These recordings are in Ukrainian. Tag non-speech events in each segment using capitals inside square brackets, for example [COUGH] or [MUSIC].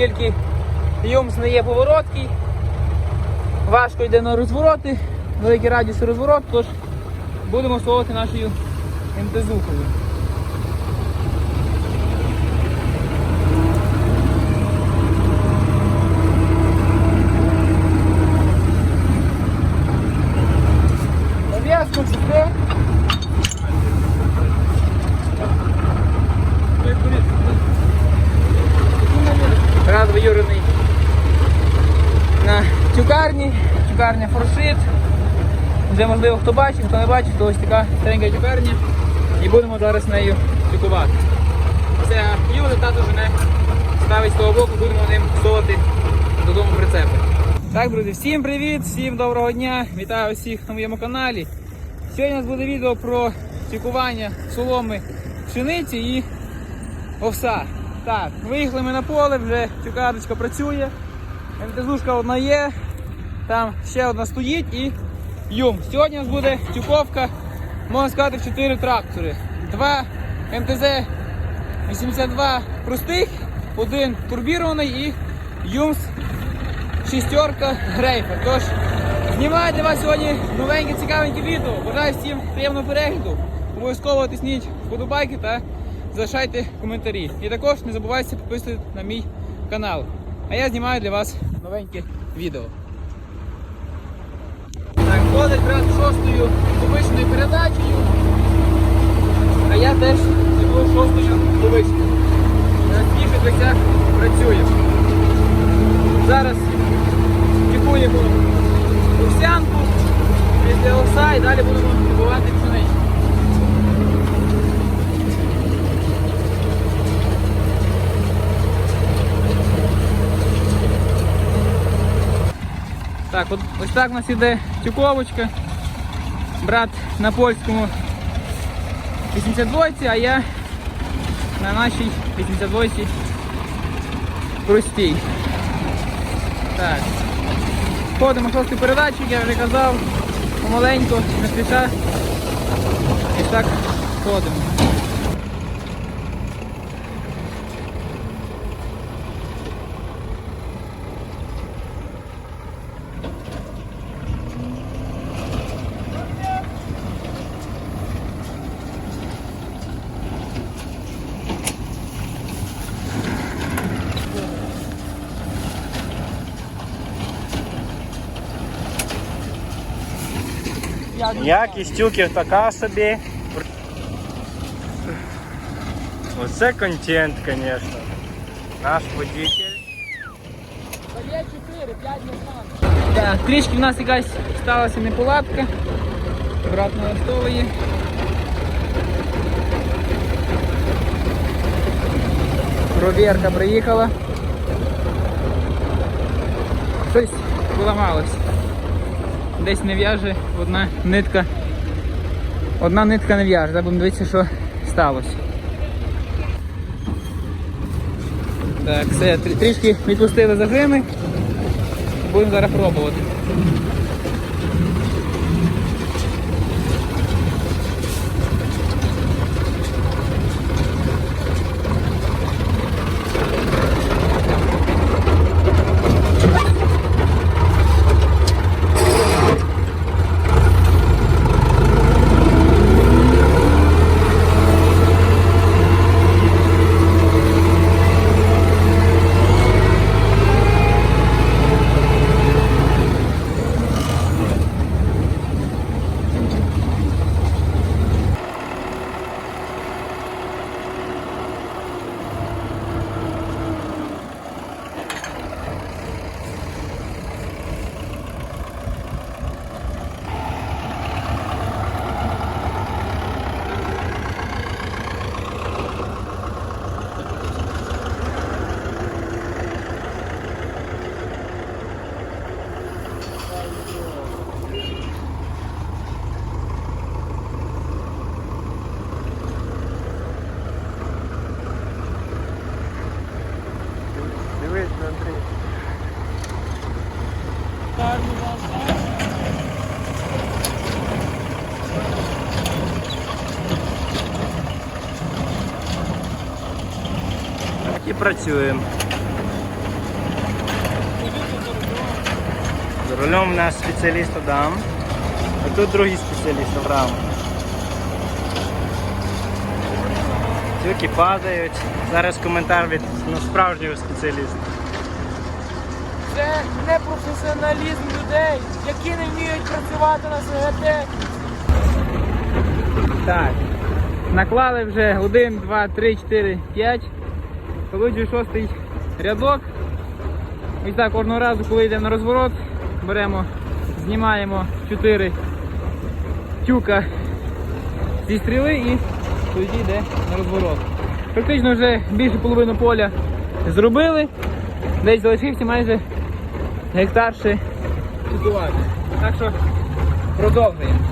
оскільки Юмс не є повороткий, важко йде на розвороти, великий радіус розворот, тож будемо словити нашою МТЗукою. Вже можливо хто бачив, хто не бачив, то ось така старенька тюкарня. І будемо зараз нею тюкувати. Це юли тато жене ставить з того боку, будемо ним совати додому прицепи. Так, друзі, всім привіт, всім доброго дня! Вітаю всіх на моєму каналі. Сьогодні у нас буде відео про тюкування соломи пшениці і овса. Так, виїхали ми на поле, вже тюкарочка працює. МТЗушка одна є, там ще одна стоїть і юм. Сьогодні у нас буде тюковка, можна сказати, в 4 трактори. Два МТЗ 82 простих, один турбірований і Юмс шістерка грейфер. Тож знімаю для вас сьогодні новеньке цікавеньке відео. Бажаю всім приємного перегляду. Обов'язково тисніть вподобайки та залишайте коментарі. І також не забувайте підписуватися на мій канал. А я знімаю для вас новеньке відео. Ходить брат шостою повищеною передачею. А я теж живу шостою повищеною. На всіх десяк працює. Зараз тікуємо овсянку, після оса і далі будемо купувати Так, от ось так у нас іде тюковочка. Брат на польському 82, а я на нашій 82 простій. Так. Ходимо шостий передатчик, я вже казав, помаленьку, не спіша. І так ходимо. Якість тюків така собі. Оце контент, звісно. Наш водитель. Є 4, 5 не Так, трішки в нас якась сталася неполадка. Брат налаштовує. Провірка приїхала. Щось поламалось. Десь не в'яже одна нитка. Одна нитка не в'яже. Будемо дивитися, що сталося. Так, все, трішки відпустили загрими. Будемо зараз пробувати. І працюємо. За рулем у нас спеціаліст Адам, а тут другий спеціаліст Авраам. Тюки падають. Зараз коментар від ну, справжнього спеціаліста. Це непрофесіоналізм людей, які не вміють працювати на СГТ. Так. Наклали вже 1, 2, 3, 4, 5. Колоджу шостий рядок. Ось так кожного разу, коли йдемо на розворот, беремо, знімаємо 4 тюка зі стріли і тоді йде на розворот. Практично вже більше половину поля зробили. Десь залишився майже гектар ще. Так що продовжуємо.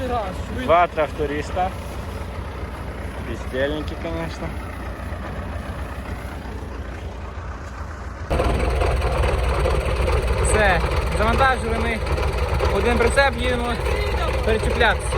Перший раз. Два тракториста. Бездельники, конечно. Все, завантажили ми один прицеп, їдемо перечіплятися.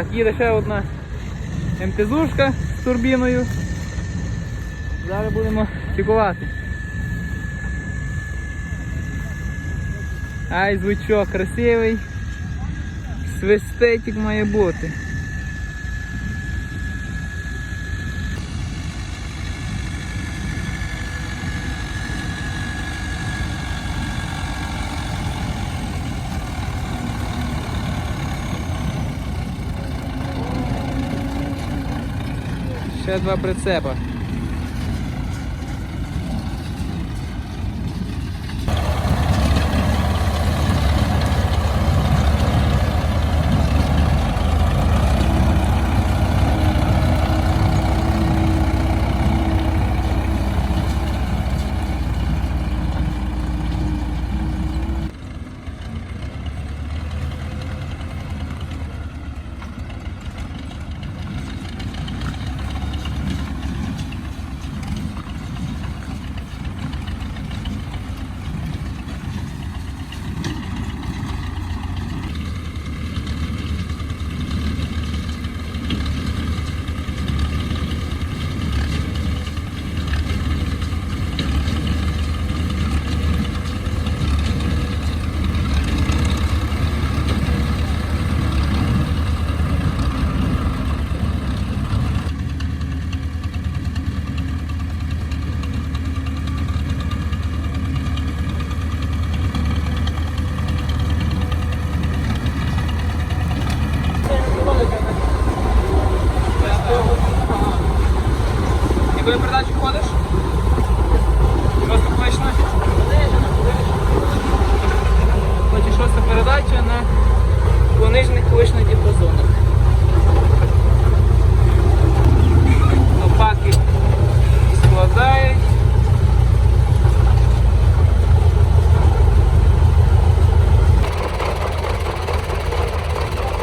Так, їде ще одна МТЗушка з турбіною. Зараз будемо чекувати. Ай, звучок красивий. Свистетик має бути. Ще два прицепа.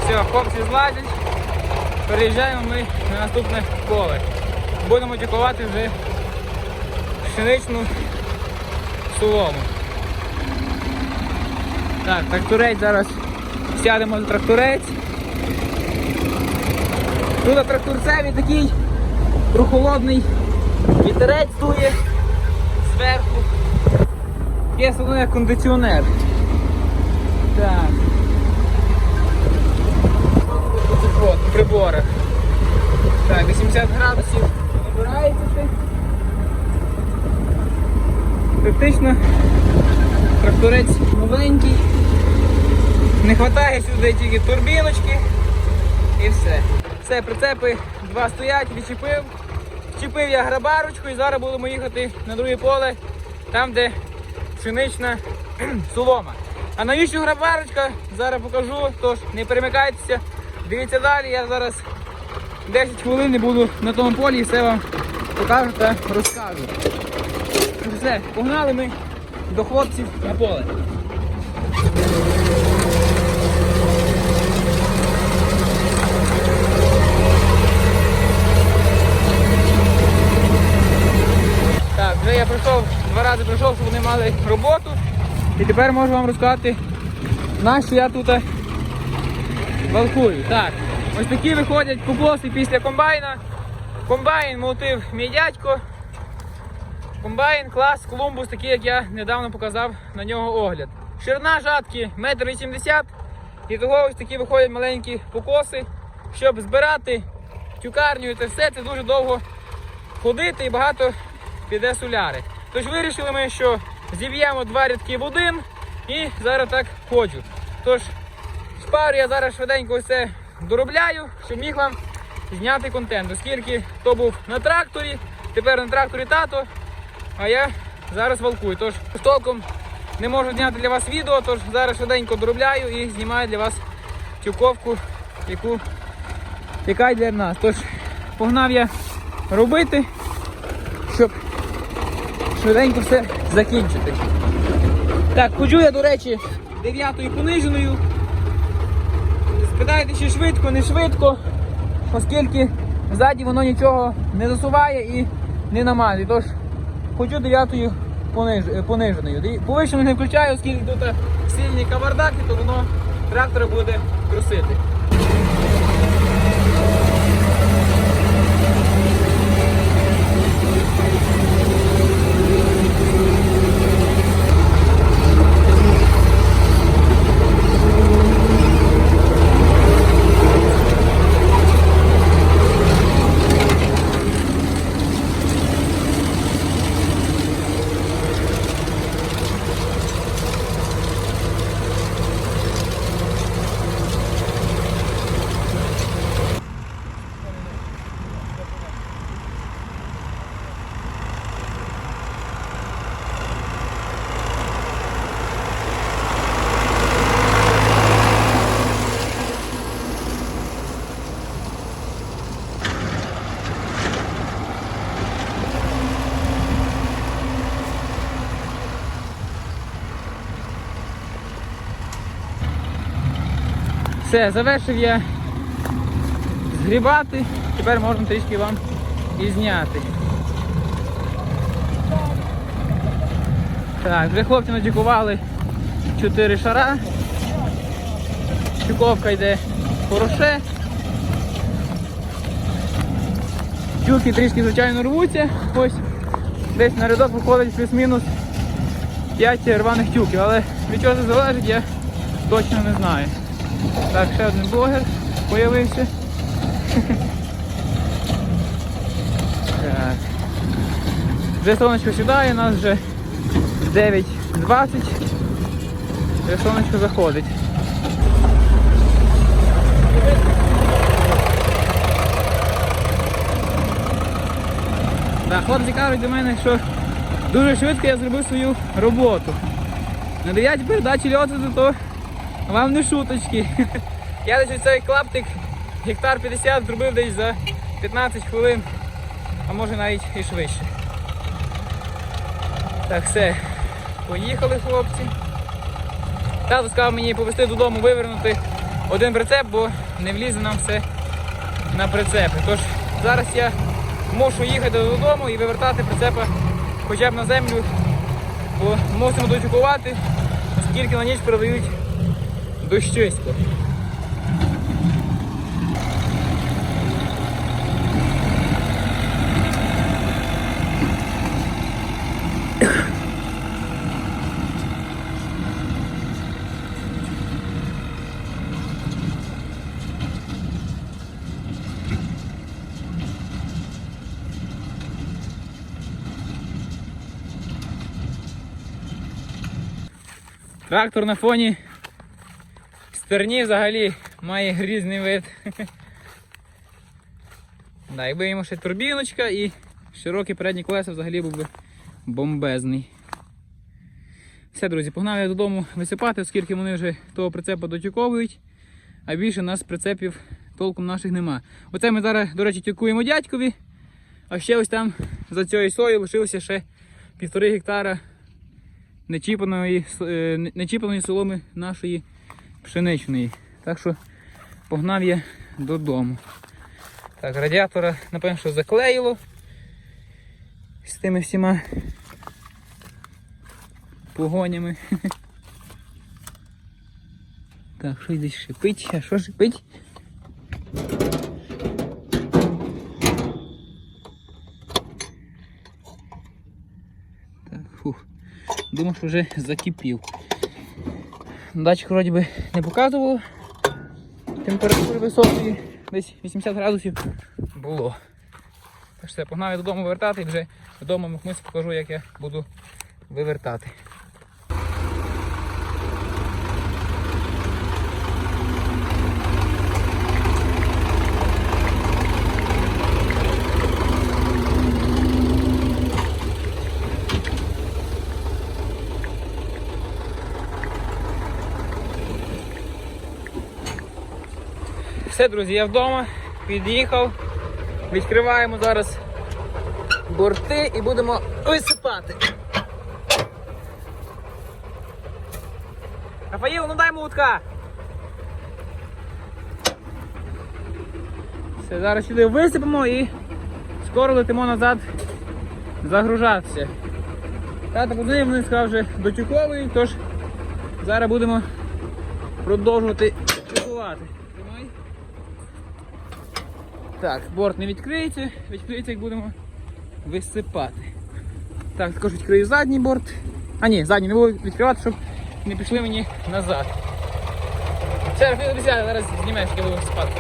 Все, хлопці зладять. Переїжджаємо ми на наступне поле. Будемо дякувати вже пшеничну солому. Так, тракторець зараз сядемо за тракторець. Тут на тракторцеві такий прохолодний вітерець дує зверху. Є як кондиціонер. Так. В приборах. Так, 80 градусів набирається все. Практично тракторець новенький. Не вистачає сюди тільки турбіночки і все. Все, прицепи два стоять, відчепив. Вчепив я грабарочку і зараз будемо їхати на друге поле, там де пшенична солома. А навіщо грабарочка? Зараз покажу, тож не перемикайтеся. Дивіться далі, я зараз 10 хвилин буду на тому полі і все вам покажу та розкажу. Все, погнали ми до хлопців на поле. Так, вже я пройшов, два рази пройшов, щоб вони мали роботу. І тепер можу вам розказати, на що я тут валкую. Так, ось такі виходять покоси після комбайна. Комбайн молотив мій дядько. Комбайн, клас, Колумбус, такий, як я недавно показав на нього огляд. Ширина жатки 1,80 м. І того ось такі виходять маленькі покоси. Щоб збирати тюкарню це все, це дуже довго ходити і багато піде соляри. Тож вирішили ми, що зіб'ємо два рядки в один і зараз так ходжу. Тож шпарю я зараз швиденько все доробляю, щоб міг вам зняти контент, оскільки то був на тракторі, тепер на тракторі тато, а я зараз валкую. Тож толком не можу зняти для вас відео, тож зараз швиденько доробляю і знімаю для вас тюковку, яку яка для нас. Тож погнав я робити, щоб швиденько все закінчити. Так, ходжу я, до речі, дев'ятою пониженою. Спитайте, чи швидко, не швидко, оскільки ззаді воно нічого не засуває і не намазує. Тож хочу дев'ятою е, пониженою. Повищену не включаю, оскільки тут сильний кавардак, то воно трактора буде трусити. Все, завершив я згрібати. Тепер можна трішки вам і зняти. Так, вже хлопці надікували 4 шара. Чуковка йде хороше. Тюки трішки, звичайно, рвуться. Ось десь на рядок виходить плюс-мінус 5 рваних тюків, але від чого це залежить, я точно не знаю. Так, ще один блогер появився. Так. Вже сонечко сідає, у нас вже 9.20. Вже сонечко заходить. Так, хлопці кажуть до мене, що дуже швидко я зробив свою роботу. На 9 передачі льоту, то вам не шуточки. Я десь цей клаптик гектар 50 зробив десь за 15 хвилин, а може навіть і швидше. Так, все, поїхали хлопці. Тато сказав мені повезти додому вивернути один прицеп, бо не влізе нам все на прицепи. Тож зараз я мушу їхати додому і вивертати прицепа хоча б на землю, бо мусимо дочекувати, оскільки на ніч передають дощисько. Трактор на фоні стерні взагалі має грізний вид. Да, якби йому ще турбіночка і широкі передні колеса взагалі був би бомбезний. Все, друзі, погнав я додому висипати, оскільки вони вже того прицепа дотюковують, а більше у нас прицепів толком наших нема. Оце ми зараз, до речі, тюкуємо дядькові, а ще ось там за цією сою лишилося ще півтори гектара нечіпаної, е, нечіпаної соломи нашої пшеничної. Так що погнав я додому. Так, радіатора, напевно, що заклеїло з тими всіма погонями. [LAUGHS] Так, що десь шипить? А що шипить? Так, фух. Думав, що вже закипів. Датчик вроді би не показувало. Температури високої, десь 80 градусів було. Так що я погнав я додому вивертати і вже вдома покажу, як я буду вивертати. Все, друзі, я вдома, під'їхав. Відкриваємо зараз борти і будемо висипати. Рафаїл, ну дай молотка. Все, зараз сюди висипемо і скоро летимо назад загружатися. Тата подзвонив, він сказав, вже дотюковують, тож зараз будемо продовжувати тюкувати. Так, борт не відкриється, відкриється, як будемо висипати. Так, також відкрию задній борт. А ні, задній не буду відкривати, щоб не пішли мені назад. Рафіл, обіцяю, зараз знімаєш, як я буду висипати.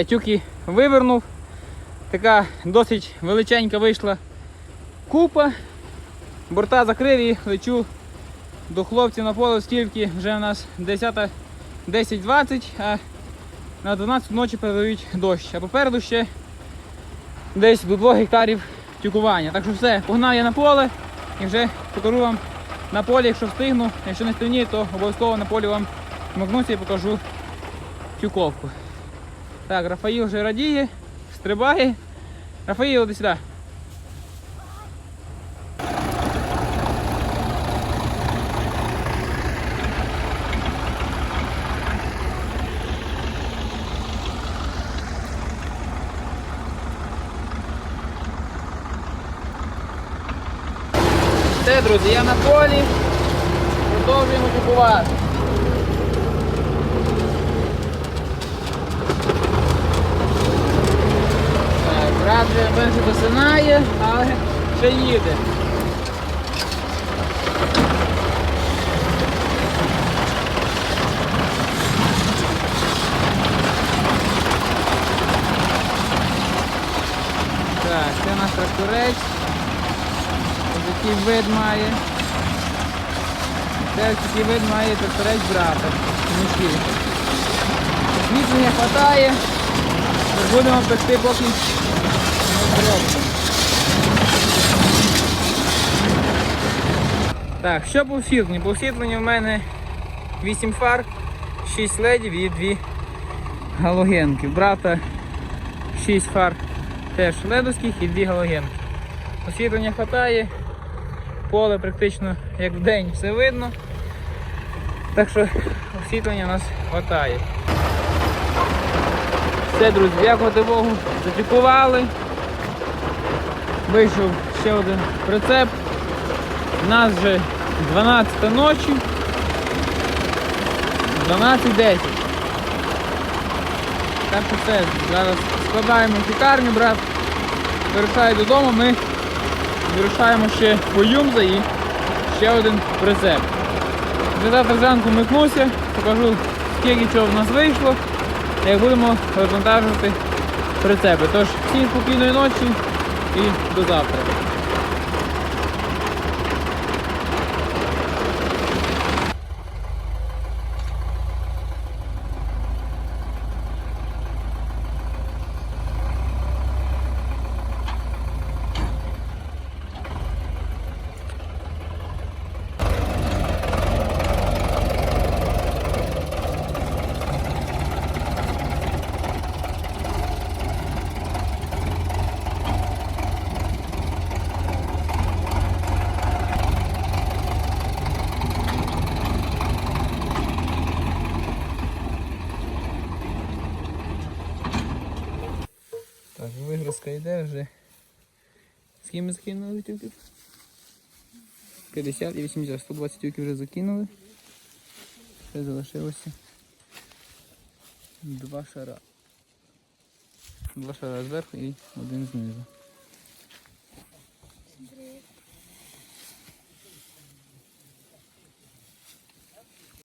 Все, тюки вивернув. Така досить величенька вийшла купа. Борта закрив і лечу до хлопців на поле, оскільки вже у нас 10 10-20, а на 12 ночі передають дощ. А попереду ще десь до 2 гектарів тюкування. Так що все, погнав я на поле і вже покажу вам на полі, якщо встигну. Якщо не встигну, то обов'язково на полі вам вмикнуся і покажу тюковку. Так, Рафаїл вже радіє, стрибає. Рафаїл, іди сюди. Все, друзі, я на полі. Продовжуємо купувати. Так, брат вже досинає, але ще їде. Так, це наш тракторець. Такий вид має. Це такий вид має тракторець брата. Мужчини. Освітлення хватає. Будемо пекти поки не. Так, що по освітленню? По освітленню в мене 8 фар, 6 ледів і 2 галогенки. Брата 6 фар теж ледовських і 2 галогенки. Освітлення хватає, поле практично як в день все видно. Так що освітлення у нас хватає. Все, друзі, дякувати Богу, затікували. Вийшов ще один прицеп. У нас вже 12 ночі. 12.10. Так що все, зараз складаємо лікарню, брат. Вирушає додому, ми вирушаємо ще по Юмза і ще один прицеп. Вже завтра зранку микнуся, покажу скільки чого в нас вийшло, як будемо розвантажувати прицепи. Тож всім спокійної ночі і до завтра. Так, вигрузка йде вже. Скільки ми закинули тюків? 50 і 80, 120 тюків вже закинули. Ще залишилося два шара. Два шара зверху і один знизу.